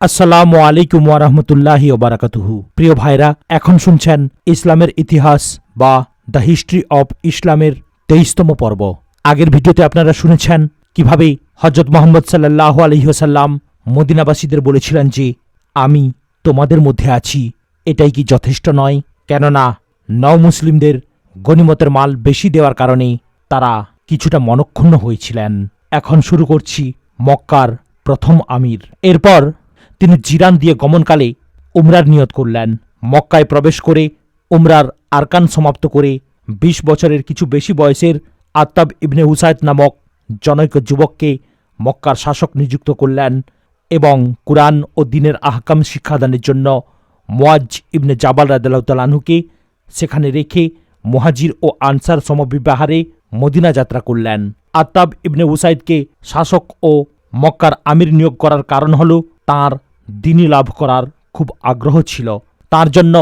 আসসালামু আলাইকুম ওয়ারহমতুল্লাহি ওবারাকাতুহু প্রিয় ভাইরা, এখন শুনছেন ইসলামের ইতিহাস বা দ্য হিস্ট্রি অব ইসলামের তেইশতম পর্ব। আগের ভিডিওতে আপনারা শুনেছেন কীভাবে হজরত মোহাম্মদ সাল্লাহ আলহিহাসাল্লাম মদিনাবাসীদের বলেছিলেন যে, আমি তোমাদের মধ্যে আছি। এটাই কি যথেষ্ট নয়? কেননা নও মুসলিমদের গনিমতের মাল বেশি দেওয়ার কারণে তারা কিছুটা মনক্ষুণ্ণ হয়েছিলেন। এখন শুরু করছি মক্কার প্রথম আমির। এরপর তিনি জিরান দিয়ে গমনকালে উমরার নিয়ত করলেন। মক্কায় প্রবেশ করে উমরার আরকান সমাপ্ত করে ২০ বছরের কিছু বেশি বয়সের আত্তাব ইবনে হুসায়দ নামক জনৈক যুবককে মক্কার শাসক নিযুক্ত করলেন এবং কুরআন ও দিনের আহকাম শিক্ষাদানের জন্য মোয়াজ ইবনে জাবাল রাদালাউতালাহুকে সেখানে রেখে মুহাজির ও আনসার সমবিবাহারে মদিনা যাত্রা করলেন। আত্তাব ইবনে উসাইদকে শাসক ও মক্কার আমির নিয়োগ করার কারণ হল তার দিনী লাভ করার খুব আগ্রহ ছিল। তার জন্য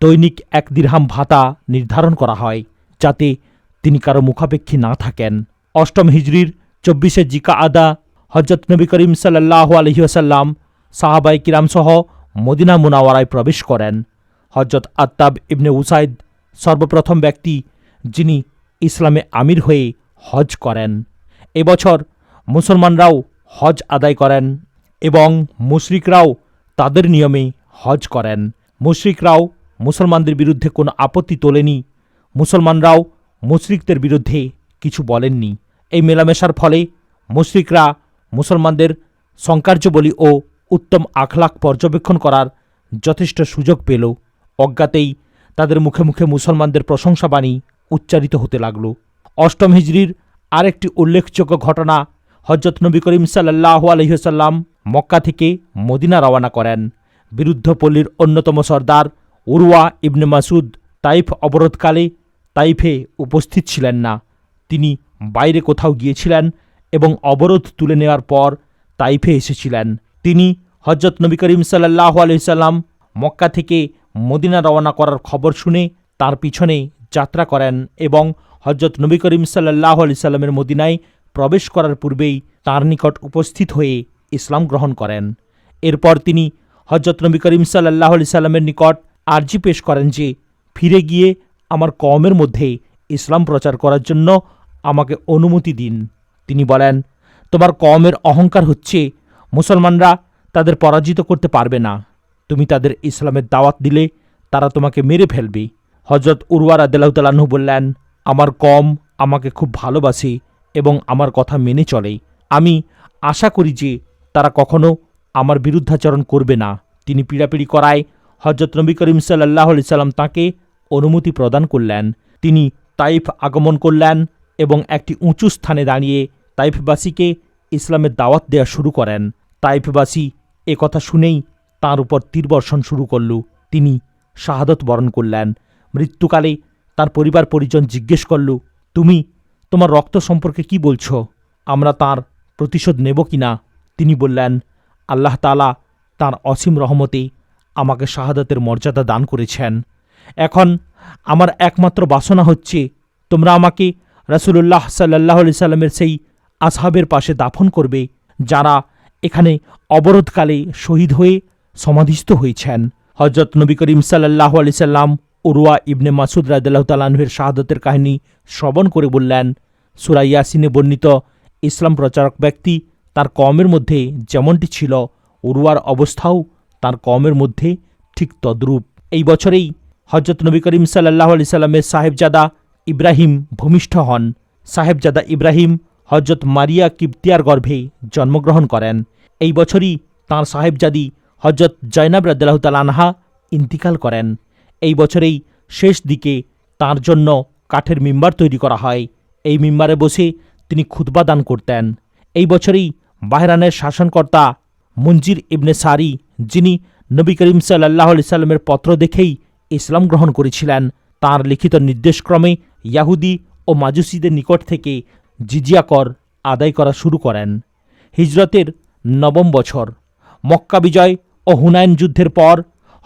দৈনিক এক দিরহাম ভাতা নির্ধারণ করা হয়, যাতে তিনি কারও মুখাপেক্ষী না থাকেন। অষ্টম হিজরির চব্বিশে জিকা আদা হজরত নবী করিম সাল্লাহ আলহিহাসাল্লাম সাহাবাই কিরামসহ মদিনা মুনাওয়ারায় প্রবেশ করেন। হজরত আত্তাব ইবনে উসাইদ সর্বপ্রথম ব্যক্তি যিনি ইসলামে আমির হয়ে হজ করেন। এবছর মুসলমানরাও হজ আদায় করেন। এবং মুশরিকরাও তাদের নিয়মে হজ করেন। মুশরিকরাও মুসলমানদের বিরুদ্ধে কোনো আপত্তি তোলেনি। মুসলমানরাও মুশরিকদের বিরুদ্ধে কিছু বলেননি। এই মেলামেশার ফলে মুশরিকরা মুসলমানদের সংকার্যবলী ও উত্তম আখলাখ পর্যবেক্ষণ করার যথেষ্ট সুযোগ পেল। অজ্ঞাতেই তাদের মুখে মুখে মুসলমানদের প্রশংসাবাণী উচ্চারিত হতে লাগল। অষ্টম হিজড়ির আরেকটি উল্লেখযোগ্য ঘটনা হজরত নবী করিম সাল্লাহ আলহিহসাল্লাম মক্কা থেকে মদিনা রওনা করেন। বিরুদ্ধপল্লীর অন্যতম সর্দার উরওয়া ইবনে মাসুদ তাইফ অবরোধকালে তাইফে উপস্থিত ছিলেন না। তিনি বাইরে কোথাও গিয়েছিলেন এবং অবরোধ তুলে নেওয়ার পর তাইফে এসেছিলেন। তিনি হজরত নবী করিম সাল্লাহ আলহিসাল্লাম মক্কা থেকে মদিনা রওনা করার খবর শুনে তার পিছনে যাত্রা করেন এবং হজরত নবী করিম সাল্লাহ আলি সাল্লামের মদিনায় প্রবেশ করার পূর্বেই তার নিকট উপস্থিত হয়ে ইসলাম গ্রহণ করেন। এরপর তিনি হজরত নবী করিম সাল্লাহ আলি সাল্লামের নিকট আর্জি পেশ করেন যে, ফিরে গিয়ে আমার কওমের মধ্যে ইসলাম প্রচার করার জন্য আমাকে অনুমতি দিন। তিনি বলেন, তোমার কওমের অহংকার হচ্ছে, মুসলমানরা তাদের পরাজিত করতে পারবে না। তুমি তাদের ইসলামের দাওয়াত দিলে তারা তোমাকে মেরে ফেলবে। হজরত উরওয়ার আদালাহতালাহু বললেন, আমার কম আমাকে খুব ভালোবাসে এবং আমার কথা মেনে চলে আমি আশা করি যে তারা কখনো আমার বিরুদ্ধাচরণ করবে না। তিনি পীড়াপিড়ি করায় হজরত নবী করিম সাল্লাহ আলি সাল্লাম তাঁকে অনুমতি প্রদান করলেন। তিনি তাইফ আগমন করলেন এবং একটি উঁচু স্থানে দাঁড়িয়ে তাইফবাসীকে ইসলামের দাওয়াত দেওয়া শুরু করেন। তাইফবাসী এ কথা শুনেই তাঁর উপর তীরবর্ষণ শুরু করল। তিনি শাহাদত বরণ করলেন। মৃত্যুকালে তার পরিবার পরিজন জিজ্ঞেস করল, তুমি তোমার রক্ত সম্পর্কে কি বলছো? আমরা তার প্রতিশোধ নেব কি না তিনি বললেন, আল্লাহ তালা তাঁর অসীম রহমতে আমাকে শাহাদাতের মর্যাদা দান করেছেন। এখন আমার একমাত্র বাসনা হচ্ছে, তোমরা আমাকে রাসুলুল্লাহ সাল্লাহ আলি সাল্লামের সেই আসহাবের পাশে দাফন করবে, যারা এখানে অবরোধকালে শহীদ হয়ে সমাধিস্থ হয়েছেন। হজরত নবী করিম সাল্লাহ আলি সাল্লাম উরুয়া ইবনে মাসুদ রাদিল্লাহ তালাহের শাহাদতের কাহিনী শ্রবণ করে বললেন, সুরা ইয়াসিনে বর্ণিত ইসলাম প্রচারক ব্যক্তি তার কমের মধ্যে যেমনটি ছিল উরুয়ার অবস্থাও তার কমের মধ্যে ঠিক তদ্রূপ। এই বছরেই হজরত নবী করিম সাল্লাহ আলি সাল্লামের সাহেবজাদা ইব্রাহিম ভূমিষ্ঠ হন। সাহেবজাদা ইব্রাহিম হজরত মারিয়া কিপ্তিয়ার গর্ভে জন্মগ্রহণ করেন। এই বছরই তাঁর সাহেবজাদি হজরত জয়নাব রাদ্দাহ আনহা ইন্তিকাল করেন। এই বছরেই শেষ দিকে তার জন্য কাঠের মিম্বার তৈরি করা হয়। এই মিম্বারে বসে তিনি খুতবা দান করতেন। এই বছরেই বাহরানের শাসনকর্তা মঞ্জির ইবনে সারি, যিনি নবী করিম সাল্লাহ আলি সাল্লামের পত্র দেখেই ইসলাম গ্রহণ করেছিলেন, তার লিখিত নির্দেশক্রমে ইয়াহুদি ও মাজুসিদের নিকট থেকে জিজিয়া কর আদায় করা শুরু করেন। হিজরতের নবম বছর, মক্কা বিজয় ও হুনায়ন যুদ্ধের পর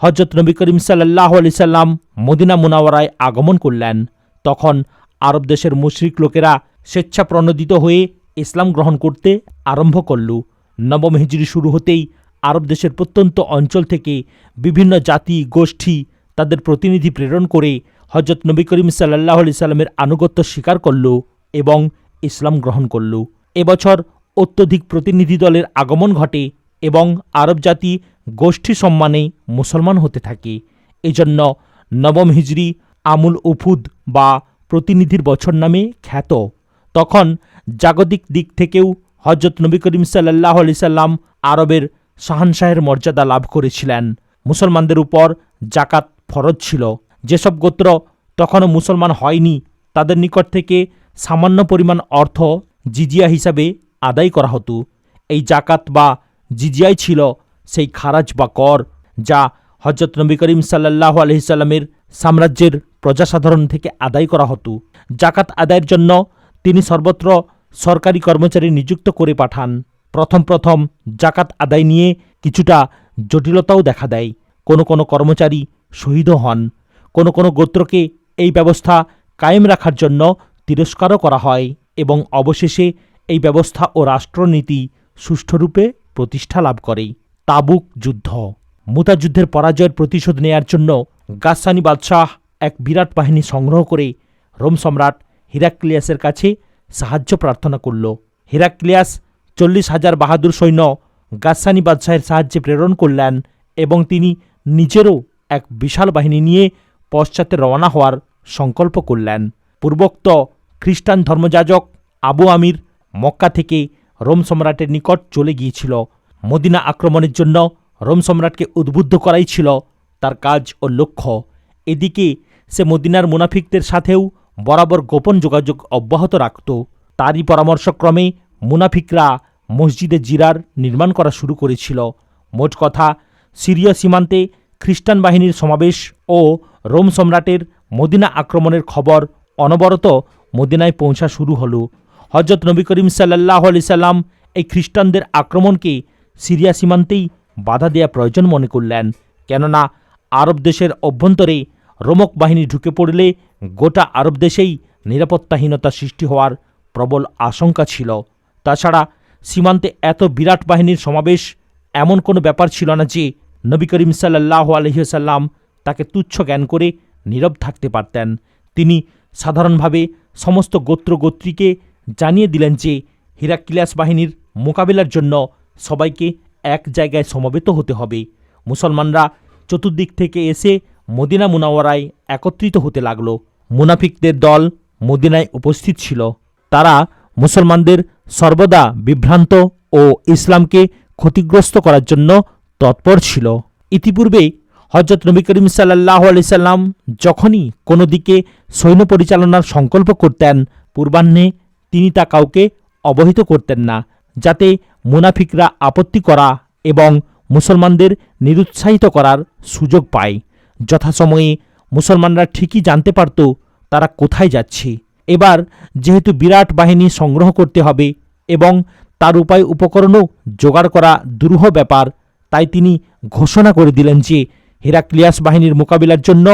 হজরত নবী করিম সাল্লাহ আলি সাল্লাম মদিনা মুনাওয়ারায় আগমন করলেন। তখন আরব দেশের মুশরিক লোকেরা স্বেচ্ছাপ্রণোদিত হয়ে ইসলাম গ্রহণ করতে আরম্ভ করল। নবম হিজরি শুরু হতেই আরব দেশের প্রত্যন্ত অঞ্চল থেকে বিভিন্ন জাতি, গোষ্ঠী তাদের প্রতিনিধি প্রেরণ করে হজরত নবী করিম সাল্লাহ আলি সাল্লামের আনুগত্য স্বীকার করল এবং ইসলাম গ্রহণ করল। এবছর অত্যধিক প্রতিনিধি দলের আগমন ঘটে। এবং আরব জাতি গোষ্ঠী সম্মানে মুসলমান হতে থাকে। এজন্য নবম হিজরি আমুল উফুদ বা প্রতিনিধির বছর নামে খ্যাত। তখন জাগতিক দিক থেকেও হজরত নবী করিম সাল্লাহ আলি সাল্লাম আরবের শাহানশাহের মর্যাদা লাভ করেছিলেন। মুসলমানদের উপর জাকাত ফরজ ছিল। যেসব গোত্র তখনও মুসলমান হয়নি, তাদের নিকট থেকে সামান্য পরিমাণ অর্থ জিজিয়া হিসাবে আদায় করা হতো। এই জাকাত বা জিজিয়াই ছিল সেই খারাজ বা কর, যা হজরত নবী করিম সাল্লাহ আলহিসাল্লামের সাম্রাজ্যের প্রজাসাধারণ থেকে আদায় করা হতো। জাকাত আদায়ের জন্য তিনি সর্বত্র সরকারি কর্মচারী নিযুক্ত করে পাঠান। প্রথম প্রথম জাকাত আদায় নিয়ে কিছুটা জটিলতাও দেখা দেয়। কোনো কোনো কর্মচারী শহীদও হন। কোনো কোনো গোত্রকে এই ব্যবস্থা কায়েম রাখার জন্য তিরস্কারও করা হয় এবং অবশেষে এই ব্যবস্থা ও রাষ্ট্রনীতি সুষ্ঠুরূপে প্রতিষ্ঠা লাভ করে। তাবুক যুদ্ধ। মুতা যুদ্ধের পরাজয়ের প্রতিশোধ নেয়ার জন্য গাসানি বাদশাহ এক বিরাট বাহিনী সংগ্রহ করে রোম সম্রাট হিরাক্লিয়াসের কাছে সাহায্য প্রার্থনা করল। হিরাক্লিয়াস চল্লিশ হাজার বাহাদুর সৈন্য গাসানি বাদশাহের সাহায্যে প্রেরণ করলেন এবং তিনি নিজেরও এক বিশাল বাহিনী নিয়ে পশ্চাতে রওনা হওয়ার সংকল্প করলেন। পূর্বোক্ত খ্রিস্টান ধর্মযাজক আবু আমির মক্কা থেকে রোম সম্রাটের নিকট চলে গিয়েছিল। মদিনা আক্রমণের জন্য রোম সম্রাটকে উদ্বুদ্ধ করাই ছিল তার কাজ ও লক্ষ্য। এদিকে সে মদিনার মুনাফিকদের সাথেও বরাবর গোপন যোগাযোগ অব্যাহত রাখত। তারই পরামর্শক্রমে মুনাফিকরা মসজিদে জিরার নির্মাণ করা শুরু করেছিল। মোট কথা, সিরিয়া সীমান্তে খ্রিস্টান বাহিনীর সমাবেশ ও রোম সম্রাটের মদিনা আক্রমণের খবর অনবরত মদিনায় পৌঁছা শুরু হলো। হজরত নবী করিম সাল্লাহ আলি সাল্লাম এই খ্রিস্টানদের আক্রমণকে সিরিয়া সীমান্তেই বাধা দেওয়া প্রয়োজন মনে করলেন। কেননা আরব দেশের অভ্যন্তরে রোমক বাহিনী ঢুকে পড়লে গোটা আরব দেশেই নিরাপত্তাহীনতা সৃষ্টি হওয়ার প্রবল আশঙ্কা ছিল। তাছাড়া সীমান্তে এত বিরাট বাহিনীর সমাবেশ এমন কোনো ব্যাপার ছিল না যে নবী করিম সাল্লাহ আলহিসাল্লাম তাকে তুচ্ছ জ্ঞান করে নীরব থাকতে পারতেন। তিনি সাধারণভাবে সমস্ত গোত্র গোত্রীকে জানিয়ে দিলেন যে হিরাক্লিয়াস বাহিনীর মোকাবিলার জন্য সবাইকে এক জায়গায় সমবেত হতে হবে। মুসলমানরা চতুর্দিক থেকে এসে মদিনা মুনাওয়ারায় একত্রিত হতে লাগল। মুনাফিকদের দল মদিনায় উপস্থিত ছিল। তারা মুসলমানদের সর্বদা বিভ্রান্ত ও ইসলামকে ক্ষতিগ্রস্ত করার জন্য তৎপর ছিল। ইতিপূর্বে হজরত নবী করিম সাল্লাহ আলিয়াল্লাম যখনই কোনো দিকে সৈন্য পরিচালনার সংকল্প করতেন, পূর্বাহ্নে তিনি তা কাউকে অবহিত করতেন না, যাতে মুনাফিকরা আপত্তি করা এবং মুসলমানদের নিরুৎসাহিত করার সুযোগ পায়। যথাসময়ে মুসলমানরা ঠিকই জানতে পারত তারা কোথায় যাচ্ছে। এবার যেহেতু বিরাট বাহিনী সংগ্রহ করতে হবে এবং তার উপায় উপকরণও জোগাড় করা দুরূহ ব্যাপার, তাই তিনি ঘোষণা করে দিলেন যে হেরাক্লিয়াস বাহিনীর মোকাবিলার জন্য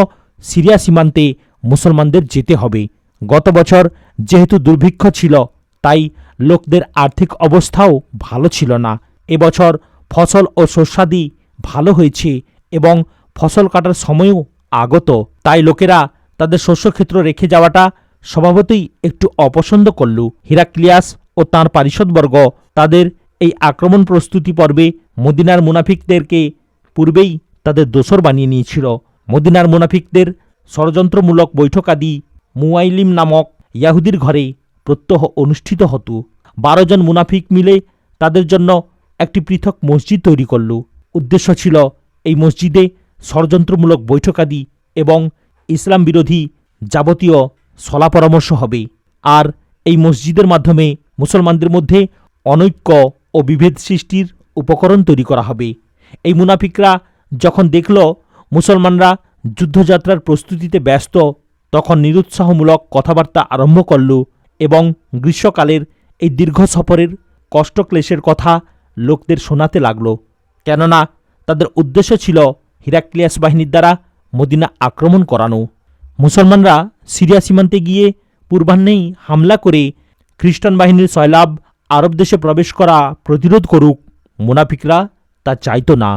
সিরিয়া সীমান্তে মুসলমানদের যেতে হবে। গত বছর যেহেতু দুর্ভিক্ষ ছিল, তাই লোকদের আর্থিক অবস্থাও ভালো ছিল না। এবছর ফসল ও শস্যাদি ভালো হয়েছে এবং ফসল কাটার সময়ও আগত। তাই লোকেরা তাদের শস্যক্ষেত্র রেখে যাওয়াটা স্বভাবতই একটু অপছন্দ করল। হিরাক্লিয়াস ও তাঁর পারিষদবর্গ তাদের এই আক্রমণ প্রস্তুতি পর্বে মদিনার মুনাফিকদেরকে পূর্বেই তাদের দোসর বানিয়ে নিয়েছিল। মদিনার মুনাফিকদের ষড়যন্ত্রমূলক বৈঠকাদি মুয়াইলিম নামক ইয়াহুদির ঘরে প্রত্যহ অনুষ্ঠিত হতো। বারো জন মুনাফিক মিলে তাদের জন্য একটি পৃথক মসজিদ তৈরি করল। উদ্দেশ্য ছিল এই মসজিদে ষড়যন্ত্রমূলক বৈঠকাদি এবং ইসলাম বিরোধী যাবতীয় সলা পরামর্শ হবে। আর এই মসজিদের মাধ্যমে মুসলমানদের মধ্যে অনৈক্য ও বিভেদ সৃষ্টির উপকরণ তৈরি করা হবে। এই মুনাফিকরা যখন দেখল মুসলমানরা যুদ্ধযাত্রার প্রস্তুতিতে ব্যস্ত তখন নিরুৎসাহমূলক কথাবার্তা আরম্ভ করল এবং গ্রীষ্মকালের এই দীর্ঘ সফরের কষ্টক্লেশের কথা লোকদের শোনাতে লাগল। কেননা তাদের উদ্দেশ্য ছিল হিরাক্লিয়াস বাহিনীর দ্বারা মদিনা আক্রমণ করানো। মুসলমানরা সিরিয়া সীমান্তে গিয়ে পূর্বাহ্নেই হামলা করে খ্রিস্টান বাহিনীর সয়লাভ আরব দেশে প্রবেশ করা প্রতিরোধ করুক, মুনাফিকরা তা চাইতো না।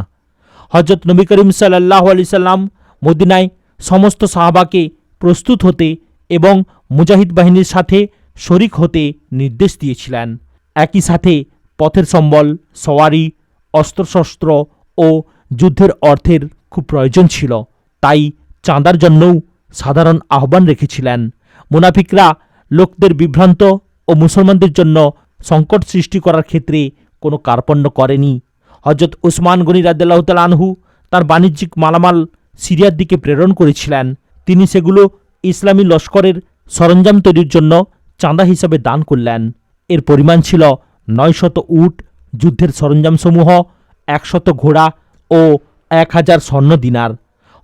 হজরত নবী করিম সাল্লাহ আলি সাল্লাম মদিনায় সমস্ত সাহাবাকে প্রস্তুত হতে এবং মুজাহিদ বাহিনীর সাথে শরিক হতে নির্দেশ দিয়েছিলেন। একই সাথে পথের সম্বল, সওয়ারি, অস্ত্রশস্ত্র ও যুদ্ধের অর্থের খুব প্রয়োজন ছিল। তাই চাঁদার জন্যও সাধারণ আহ্বান রেখেছিলেন। মুনাফিকরা লোকদের বিভ্রান্ত ও মুসলমানদের জন্য সংকট সৃষ্টি করার ক্ষেত্রে কোনো কার্পণ্য করেনি। হজরত উসমান গনি আনহু তার বাণিজ্যিক মালামাল সিরিয়ার দিকে প্রেরণ করেছিলেন। তিনি সেগুলো ইসলামী লস্করের সরঞ্জাম তৈরির জন্য চাঁদা হিসাবে দান করলেন। এর পরিমাণ ছিল নয়শত উট, যুদ্ধের সরঞ্জামসমূহ, একশত ঘোড়া ও এক হাজার স্বর্ণ দিনার।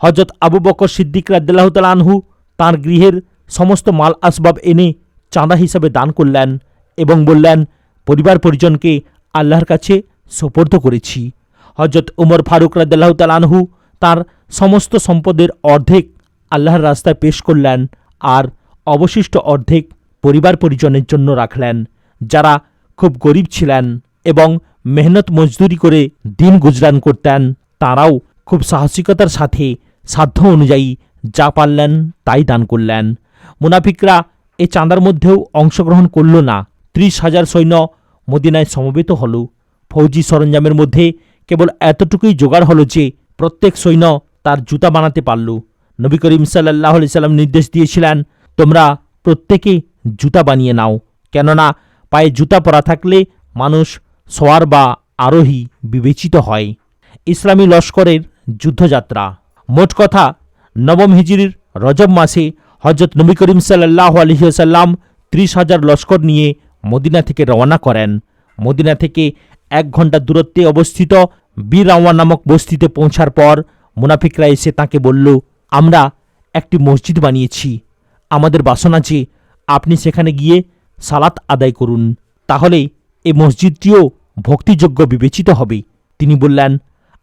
হজরত আবু বকর সিদ্দিক রাদ্দাল্লাহ আনহু তাঁর গৃহের সমস্ত মাল আসবাব এনে চাঁদা হিসাবে দান করলেন এবং বললেন, পরিবার পরিজনকে আল্লাহর কাছে সোপর্দ করেছি। হজরত উমর ফারুক রাদ্দাল্লাহ তালানহু তার সমস্ত সম্পদের অর্ধেক আল্লাহর রাস্তায় পেশ করলেন আর অবশিষ্ট অর্ধেক পরিবার পরিজনের জন্য রাখলেন, যারা খুব গরিব ছিলেন এবং মেহনত মজদুরি করে দিন গুজরান করতেন, তারাও খুব সাহসিকতার সাথে সাধ্য অনুযায়ী যা পারলেন তাই দান করলেন। মুনাফিকরা এ চাঁদার মধ্যেও অংশগ্রহণ করল না। ত্রিশ হাজার সৈন্য মদিনায় সমবেত হল। ফৌজি সরঞ্জামের মধ্যে কেবল এতটুকুই জোগাড় হলো যে প্রত্যেক সৈন্য তার জুতা বানাতে পারল। নবী করিম সাল্লাহ সাল্লাম নির্দেশ দিয়েছিলেন, তোমরা প্রত্যেকে জুতা বানিয়ে নাও। কেননা পায়ে জুতা পরা থাকলে মানুষ সোয়ার বা আরোহী বিবেচিত হয়। ইসলামী লস্করের যুদ্ধযাত্রা। মোট কথা, নবম হিজরির রজব মাসে হজরত নবী করিম সাল্লাহ আলহিসাল্লাম ত্রিশ হাজার লস্কর নিয়ে মদিনা থেকে রওনা করেন। মদিনা থেকে এক ঘণ্টা দূরত্বে অবস্থিত বীরাওয়া নামক বস্তিতে পৌঁছার পর মুনাফিকরা এসে তাকে বলল আমরা একটি মসজিদ বানিয়েছি। আমাদের বাসনা যে আপনি সেখানে গিয়ে সালাত আদায় করুন, তাহলে এই মসজিদটিও ভক্তিযোগ্য বিবেচিত হবে। তিনি বললেন,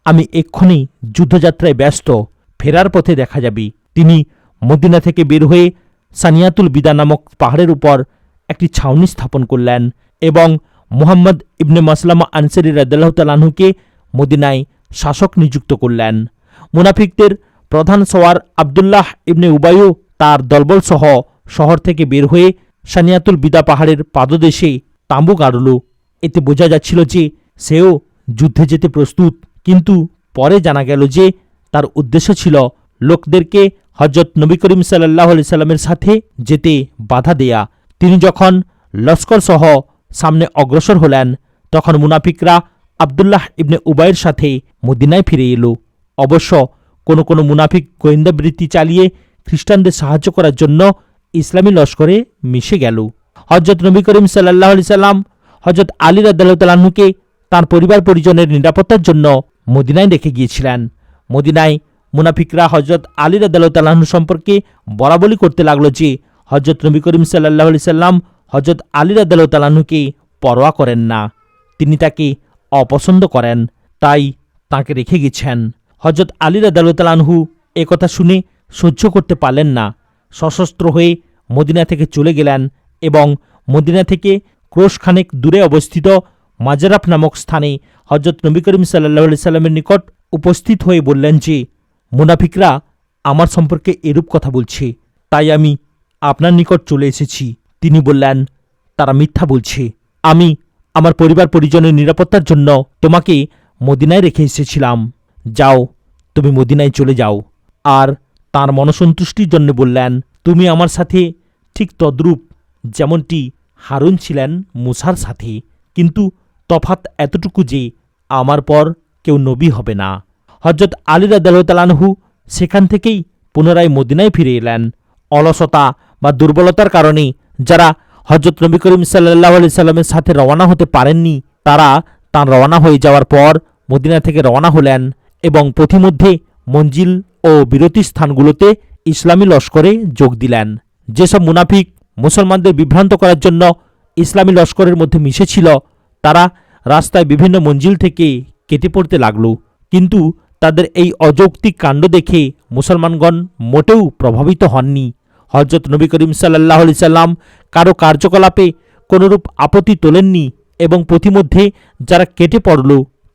আমি এক্ষুনি যুদ্ধযাত্রায় ব্যস্ত, ফেরার পথে দেখা যাবে। তিনি মদিনা থেকে বের হয়ে সানিয়াতুল বিদা নামক পাহাড়ের উপর একটি ছাউনি স্থাপন করলেন এবং মুহাম্মদ ইবনে মাসলামা আনসারি রাদ্দাল্লাহ তালাহুকে মদিনায় শাসক নিযুক্ত করলেন। মুনাফিকদের প্রধান সওয়ার আবদুল্লাহ ইবনে উবায়ু তার দলবল সহ শহর থেকে বের হয়ে সানিয়াতুল বিদা পাহাড়ের পাদদেশে তাঁবু গাড়ল এতে বোঝা যাচ্ছিল যে সেও যুদ্ধে যেতে প্রস্তুত। কিন্তু পরে জানা গেল যে তার উদ্দেশ্য ছিল লোকদেরকে হজরত নবী করিম সাল্লাহ সাল্লামের সাথে যেতে বাধা দেয়া। তিনি যখন লস্কর সহ সামনে অগ্রসর হলেন, তখন মুনাফিকরা আবদুল্লাহ ইবনে উবাইয়ের সাথে মদিনায় ফিরে এলো। অবশ্য কোনো কোনো মুনাফিক গোয়েন্দাবৃত্তি চালিয়ে খ্রিস্টানদের সাহায্য করার জন্য ইসলামী লস্করে মিশে গেল। হজরত নবী করিম সাল্লাহ আলি সাল্লাম হজরত আলী রাদ্দাল্লাহতালাহুকে তাঁর পরিবার পরিজনের নিরাপত্তার জন্য মদিনায় রেখে গিয়েছিলেন। মদিনায় মুনাফিকরা হজরত আলী রাদ্দাল্লাহতালাহু সম্পর্কে বরাবলি করতে লাগল যে হজরত নবী করিম সাল্লাহ আলি সাল্লাম হজরত আলী রাদ্দাল্লাহতালাহুকে পরোয়া করেন না। তিনি তাকে অপছন্দ করেন, তাই তাকে রেখে গেছেন। হজরত আলী রাদালতালানহু কথা শুনে সহ্য করতে পারলেন না। সশস্ত্র হয়ে মদিনা থেকে চলে গেলেন এবং মদিনা থেকে ক্রোশখানেক দূরে অবস্থিত মাজারাফ নামক স্থানে হজরত নবী করিম সাল্লাহ সাল্লামের নিকট উপস্থিত হয়ে বললেন যে, মুনাফিকরা আমার সম্পর্কে এরূপ কথা বলছে, তাই আমি আপনার নিকট চলে এসেছি। তিনি বললেন, তারা মিথ্যা বলছে। আমি আমার পরিবার পরিজনের নিরাপত্তার জন্য তোমাকে মদিনায় রেখে এসেছিলাম। যাও, তুমি মদিনায় চলে যাও। আর তার মনসন্তুষ্টির জন্য বললেন, তুমি আমার সাথে ঠিক তদ্রূপ যেমনটি হারুন ছিলেন মুসার সাথে। কিন্তু তফাত এতটুকু যে আমার পর কেউ নবী হবে না। হজরত আলী রাদালতালানহু সেখান থেকেই পুনরায় মদিনায় ফিরে এলেন। অলসতা বা দুর্বলতার কারণে যারা হজরত নবী করিম সাল্লাহ আলি সাল্লামের সাথে রওনা হতে পারেননি, তারা তাঁর রওনা হয়ে যাওয়ার পর মদিনা থেকে রওনা হলেন। এবং পথিমধ্যে মঞ্জিল ও বিরতি স্থানগুলোতে ইসলামী লস্করে যোগ দিলেন। যেসব মুনাফিক মুসলমানদের বিভ্রান্ত করার জন্য ইসলামী লস্করের মধ্যে মিশেছিল তারা রাস্তায় বিভিন্ন মঞ্জিল থেকে কেটে পড়তে লাগল। কিন্তু তাদের এই অযৌক্তিক কাণ্ড দেখে মুসলমানগণ মোটেও প্রভাবিত হননি। হজরত নবী করিম সাল্লাহ সাল্লাম কারও কার্যকলাপে কোনোরূপ আপত্তি তোলেননি এবং পথিমধ্যে যারা কেটে পড়ল,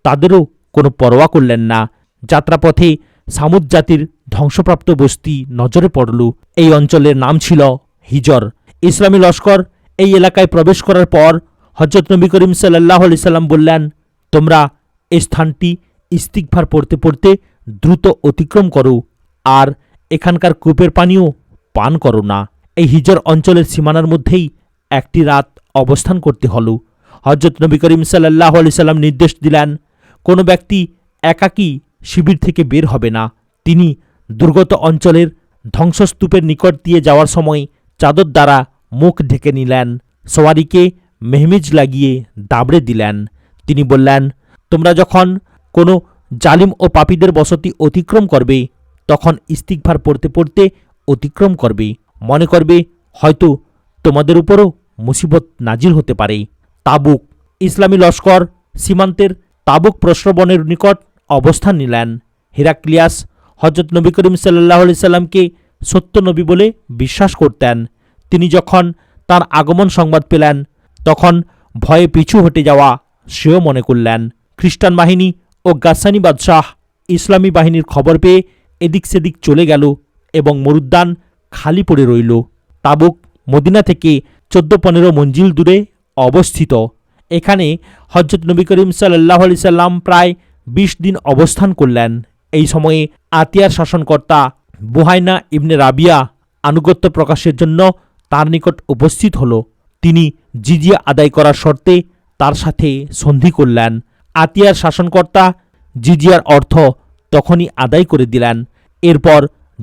তাদেরও কোনো পরোয়া করলেন না। যাত্রাপথে সামুদ জাতির ধ্বংসপ্রাপ্ত বস্তি নজরে পড়ল। এই অঞ্চলের নাম ছিল হিজর। ইসলামী লস্কর এই এলাকায় প্রবেশ করার পর হজরত নবী করিম সাল্লাহ আলি সাল্লাম বললেন, তোমরা এই স্থানটি ইস্তিকভার পড়তে পড়তে দ্রুত অতিক্রম করো, আর এখানকার কূপের পানিও পান করো না। এই হিজর অঞ্চলের সীমানার মধ্যেই একটি রাত অবস্থান করতে হল। হজরত নবী করিম সাল্লাহ আলি সাল্লাম নির্দেশ দিলেন কোনো ব্যক্তি একাকী শিবির থেকে বের হবে না। তিনি দুর্গত অঞ্চলের ধ্বংসস্তূপের নিকট দিয়ে যাওয়ার সময় চাদর দ্বারা মুখ ঢেকে নিলেন সওয়ারিকে মেহমিজ লাগিয়ে দাবড়ে দিলেন। তিনি বললেন, তোমরা যখন কোনো জালিম ও পাপীদের বসতি অতিক্রম করবে, তখন ইস্তিকভার পড়তে পড়তে অতিক্রম করবে। মনে করবে হয়তো তোমাদের উপরও মুসিবত নাজির হতে পারে। তাবুক, ইসলামী লস্কর সীমান্তের তাবুক প্রশ্রবণের নিকট অবস্থান নিলেন। হিরাক্লিয়াস হজরত নবী করিম সাল্লাহ সাল্লামকে সত্য নবী বলে বিশ্বাস করতেন। তিনি যখন তার আগমন সংবাদ পেলেন, তখন ভয়ে পিছু হটে যাওয়া সেও মনে করলেন। খ্রিস্টান বাহিনী ও গাসানি বাদশাহ ইসলামী বাহিনীর খবর পেয়ে এদিক সেদিক চলে গেল এবং মরুদ্যান খালি পড়ে রইল। তাবুক মদিনা থেকে চোদ্দ পনেরো মঞ্জিল দূরে অবস্থিত। এখানে হজরত নবী করিম সাল্লাহ আলি সাল্লাম প্রায় বিশ দিন অবস্থান করলেন। এই সময়ে আতিয়ার শাসনকর্তা বুহাইনা ইবনে রাবিয়া আনুগত্য প্রকাশের জন্য তার নিকট উপস্থিত হল। তিনি জিজিয়া আদায় করার শর্তে তার সাথে সন্ধি করলেন। আতিয়ার শাসনকর্তা জিজিয়ার অর্থ তখনই আদায় করে দিলেন। এরপর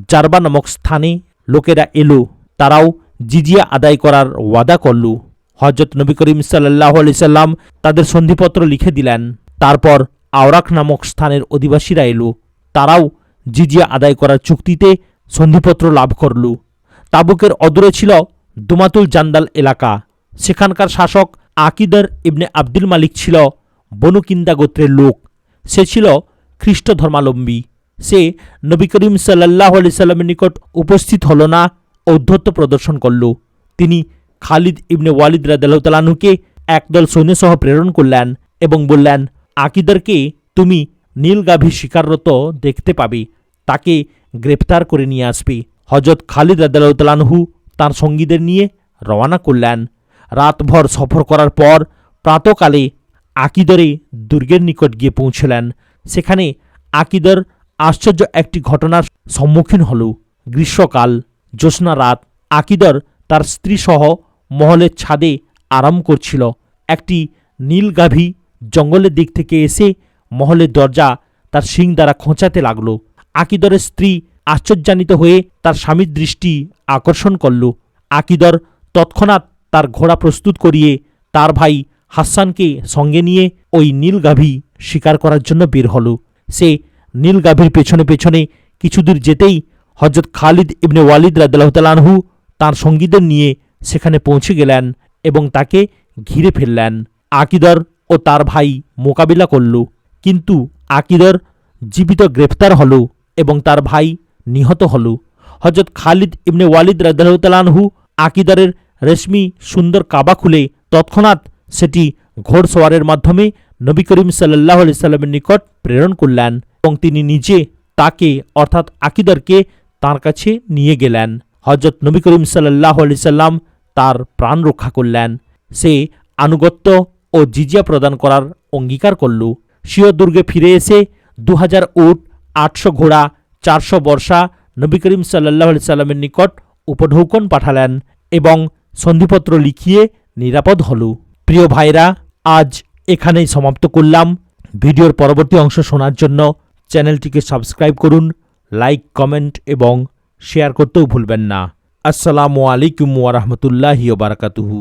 জারবা নামক স্থানে লোকেরা এলো। তারাও জিজিয়া আদায় করার ওয়াদা করল। হজরত নবী করিম সাল্লাহ আলি সাল্লাম তাদের সন্ধিপত্র লিখে দিলেন। তারপর আওরাক নামক স্থানের অধিবাসীরা এলো। তারাও জিজিয়া আদায় করার চুক্তিতে সন্ধিপত্র লাভ করল। তাবুকের অদূরে ছিল দুমাতুল জান্দাল এলাকা। সেখানকার শাসক আকিদার ইবনে আব্দুল মালিক ছিল বনুকিন্দা গোত্রের লোক। সে ছিল খ্রিস্ট ধর্মাবলম্বী। সে নবী করিম সাল্লাহ আলি সাল্লামের নিকট উপস্থিত হল না ঔদ্ধত্য প্রদর্শন করল। তিনি খালিদ ইবনে ওয়ালিদ রাদালতালানুকে একদল সৈন্যসহ প্রেরণ করলেন এবং বললেন, আকিদারকে তুমি নীলগাভী শিকাররত দেখতে পাবে, তাকে গ্রেপ্তার করে নিয়ে আসবে। হজরত খালিদ রাদালতালানহু তার সঙ্গীদের নিয়ে রওনা করলেন। রাতভর সফর করার পর প্রাতকালে আকিদরে দুর্গের নিকট গিয়ে পৌঁছলেন। সেখানে আকিদর আশ্চর্য একটি ঘটনার সম্মুখীন হল। গ্রীষ্মকাল, জ্যোৎস্না রাত, আকিদর তার স্ত্রীসহ মহলের ছাদে আরাম করছিল। একটি নীলগাভী জঙ্গলের দিক থেকে এসে মহলের দরজা তার শিং দ্বারা খোঁচাতে লাগল। আকিদরের স্ত্রী আশ্চর্যান্বিত হয়ে তার স্বামীর দৃষ্টি আকর্ষণ করল। আকিদর তৎক্ষণাৎ তার ঘোড়া প্রস্তুত করিয়ে তার ভাই হাসানকে সঙ্গে নিয়ে ওই নীলগাভী শিকার করার জন্য বের হল। সে নীলগাভীর পেছনে পেছনে কিছুদূর যেতেই হজরত খালিদ ইবনে ওয়ালিদ রাদালতালানহু তার সঙ্গীদের নিয়ে সেখানে পৌঁছে গেলেন এবং তাকে ঘিরে ফেললেন। আকিদর ও তার ভাই মোকাবিলা করল, কিন্তু আকিদর জীবিত গ্রেফতার হল এবং তার ভাই নিহত হল। হজরত খালিদ ইবনে ওয়ালিদ রাদালতালানহু আকিদরের রেশমি সুন্দর কাবা খুলে তৎক্ষণাৎ সেটি ঘোড়সওয়ারের মাধ্যমে নবী করিম সাল্লাহ আলি সাল্লামের নিকট প্রেরণ করলেন এবং তিনি নিজে তাকে, অর্থাৎ আকিদরকে, তার কাছে নিয়ে গেলেন। হজরত নবী করিম সাল্লাহ আলি সাল্লাম তার প্রাণ রক্ষা করলেন। সে আনুগত্য ও জিজিয়া প্রদান করার অঙ্গীকার করল। সিও দুর্গে ফিরে এসে দু হাজার উট, আটশো ঘোড়া, চারশো বর্ষা নবী করিম সাল্লাহ সাল্লামের নিকট উপঢৌকন পাঠালেন এবং সন্ধিপত্র লিখিয়ে নিরাপদ হল। প্রিয় ভাইরা, আজ এখানেই সমাপ্ত করলাম। ভিডিওর পরবর্তী অংশ শোনার জন্য চ্যানেলটিকে সাবস্ক্রাইব করুন, লাইক, কমেন্ট এবং শেয়ার করতেও ভুলবেন না। আসসালামু আলাইকুম ওয়া রাহমাতুল্লাহি ওয়া বারাকাতুহু।